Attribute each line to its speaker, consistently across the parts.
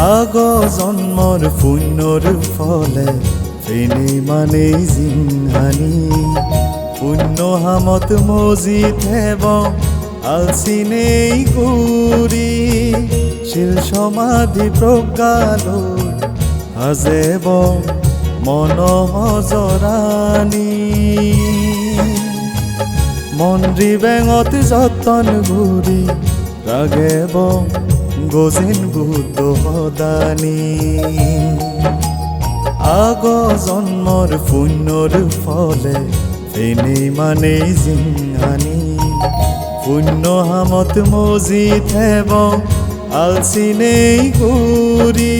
Speaker 1: আগ জন্মৰ পুণ্যৰ ফলে ফেনে মানে জিংহানি পুণ্য হামত মজি থেব আলচিনেই গুৰি। শিল সমাধি প্ৰজ্ঞালৈ হাজেব মন জৰাণী মন্দ্ৰী বেঙত যতন ঘূৰি ৰাগেব গজিন বুদ্ধ সদানী আগ জন্মৰ পুণ্যৰ ফলে এনেই মানে জিংহানি। পুণ্য হামত মজি থেব আলচিনেই গুৰি।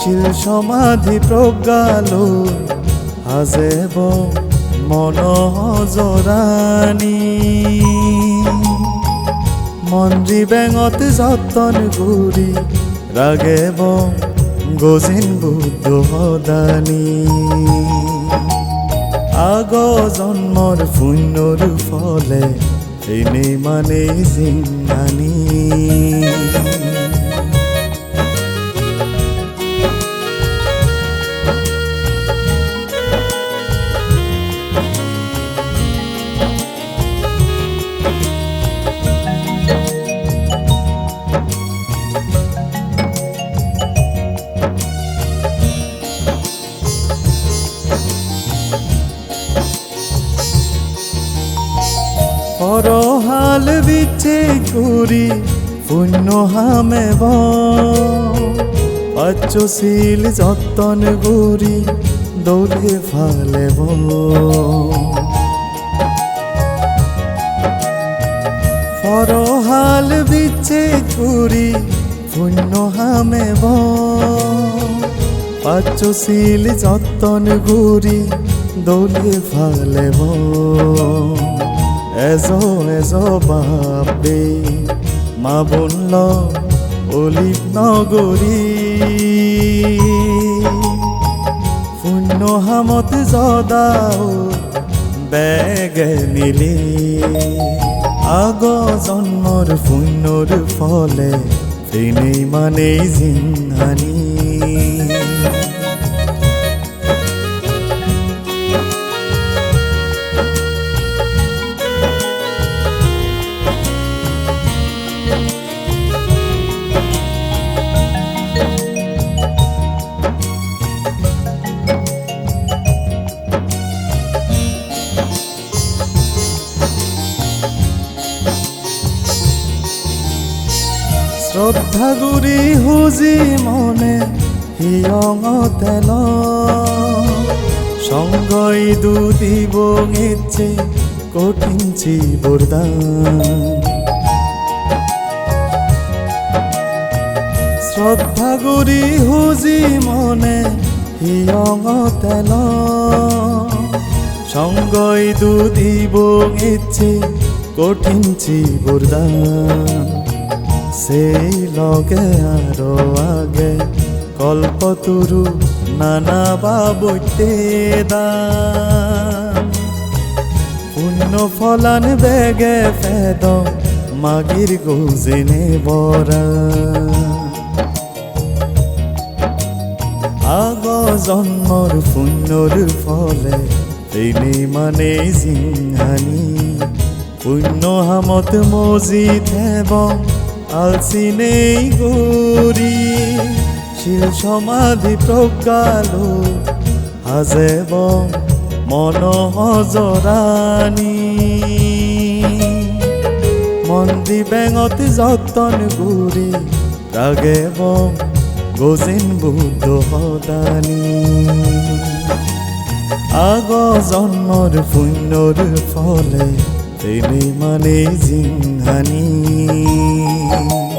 Speaker 1: শিল সমাধি প্ৰজ্ঞালৈ হাজেব মন জৰাণী মন্দ্ৰী বেঙত যতন ঘূৰি ৰাগেব গজিন বুদ্ধ সদানী আগ জন্মৰ পুণ্যৰ ফলে এনেই মানে জিংহানি পরহাল বিচে করি পুণ্য হামেব। পাচ্চশীল যতন গরি দৌলে ফালেব। পরহাল বিচে করি পুণ্য হামেব। পাচ্চশীল যতন গরি দৌলে ফালেব। এজ এজ বাপে, মা বনল অলিভ নগৰী শূন্য হামত জদাও বেগে মিলি আগ জন্মৰ পুণ্যৰ ফলে এনেই মানে জিংহানি শ্ৰদ্ধা গুৰি হুজি মনে হিয়ঙ তেল। সঙ্গই দুদিব গেছে কঠিন বরদান শ্ৰদ্ধা গুৰি হুজি মনে হিয়ঙ তেল। সঙ্গই দুদিব গেছে কঠিন বরদান সেই লগে আৰু আগে কল্পতৰু নানা বাবৈতে দান। পুণ্য ফলান বেগে ফেদ, মাগির গোজেনে বরা আগ জন্মৰ পুণ্যৰ ফলে এনেই মানে জিংহানি পুণ্য হামত মজি থেব আলচিনেই গুৰি শিল সমাধি প্ৰজ্ঞালো হাজেব মন জৰাণী মন্দি বেঙত যতন গুৰি ৰাগেব গজিন বুদ্ধ সদানী আগ জন্মৰ পুণ্যৰ ফলে এনেই মানে জিংহানি you.